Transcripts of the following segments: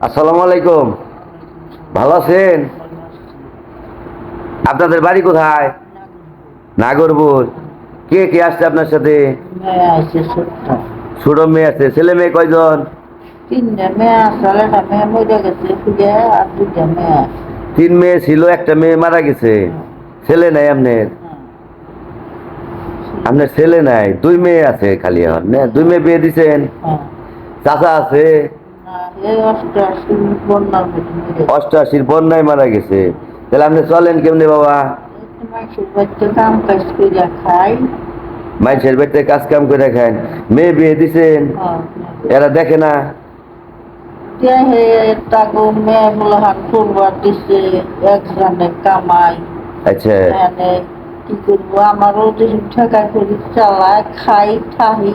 আসসালামু আলাইকুম। ভালো আছেন? আপনাদের বাড়ি কোথায়? নাগরপুর। কে কে আসছে আপনার সাথে? ছোট মেয়ে আছে ছেলে মেয়ে কয়জন? তিন মেয়ে ছিল একটা মেয়ে মারা গেছে। ছেলে নাই আপনার? আপনার ছেলে নাই দুই মেয়ে আছে খালি এখন দুই মেয়ে বিয়ে দিছেন? হ্যাঁ। চাচা আছে? অষ্টআশির বন্যায় মারা গেছে। তাহলে আপনি চলেন কেমনে বাবা? এই মাসের কাজ কাম করে খান মেয়ে বিয়ে দিছেন। এরা দেখে না? আচ্ছা। কি করব? আমারও ঠেকা করি চালায় খাই থাহি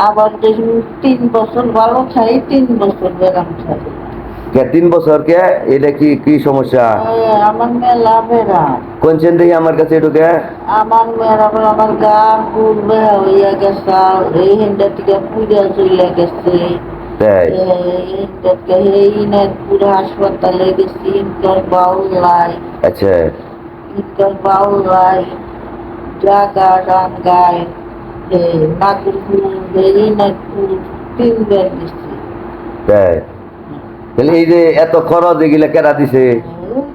আবার যেসব তিন বছর ভালো খাই তিন বছর বেরাম খাই। কে তিন বছর কে? এটা কি কি সমস্যা? আমার মেলা বেড়া কোন চেন দেখি আমার কাছে এটুকে? আমার মেয়ের আবার আমার গা গুড় বেহা হইয়া গেছে এই হিন্দা থেকে পুজা চলে গেছে। তাই? এই হিন্দা থেকে এই নেট পুরো হাসপাতালে গেছি ইনকার বাউল লাই আচ্ছা। ইনকার বাউল লাই জাগা ডাঙ্গায় এই এই তাই? তাহলে যে এত খরচ এগুলা কেরা দিছে?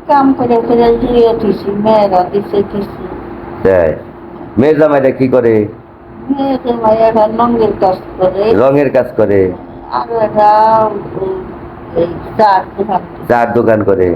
কাম করে করে জুড়ে দিছি মেয়েরা দিছে কিছু। তাই? মেয়ের জামাইটা কি করে? মেয়েদের ভাইয়ারা নঙ্গের কাজ করে। রঙের কাজ করে। চার দোকান করে।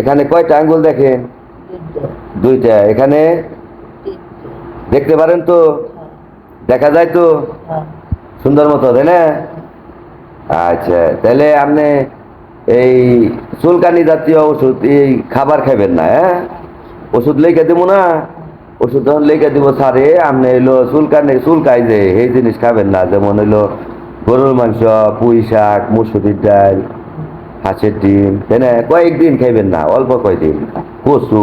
এখানে কয়টা আঙ্গুল দেখেন? দুইটা। এখানে? দেখতে পারেন তো? দেখা যায় তো? সুন্দর মতো, তাই না? আচ্ছা তাহলে আপনি এই চুলকানি জাতীয় ওষুধ, এই খাবার খাবেন না হ্যাঁ? ওষুধ লেখে দেবো না। ওষুধ যখন লেখে দিব সারে আপনি এলো চুলকানি চুলকাই যে এই জিনিস খাবেন না, যেমন হইল গরুর মাংস পুঁই শাক মুসুরির ডাল হাঁসের ডিম তাই না? কয়েকদিন খাইবেন না অল্প কয়েকদিন কচু।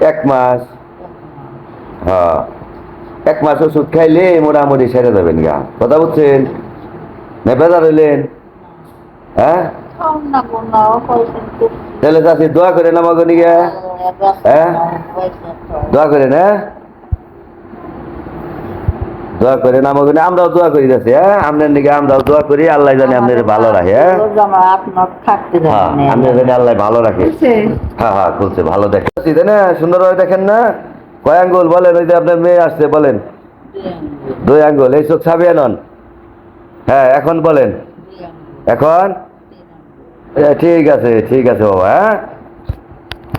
এক মাস। হ্যাঁ। এক মাস ওষুধ খাইলে মোটামুটি সেরে যাবেন গা। কথা বুঝছেন না বেজার হইলেন? হ্যাঁ? তাহলে চাষি দোয়া করে নামাগো নিগে হ্যাঁ? দোয়া করে না দোয়া করে নামাগো আমরাও দোয়া করি যাচ্ছি হ্যাঁ? আপনার নিকে আমরাও দোয়া করি আল্লাহ জানে আপনার ভালো রাখে হ্যাঁ? থাকতে হ্যাঁ আপনি জানি আল্লাহ ভালো রাখে। হ্যাঁ হ্যাঁ খুলছে ভালো দেখে। না? সুন্দরভাবে দেখেন না? কয় আঙ্গুল? বলেন ওই যে আপনার মেয়ে আসছে বলেন। দুই আঙ্গুল এই চোখ ছাবিয়ে নন হ্যাঁ এখন বলেন। এখন? ঠিক আছে ঠিক আছে বাবা হ্যাঁ?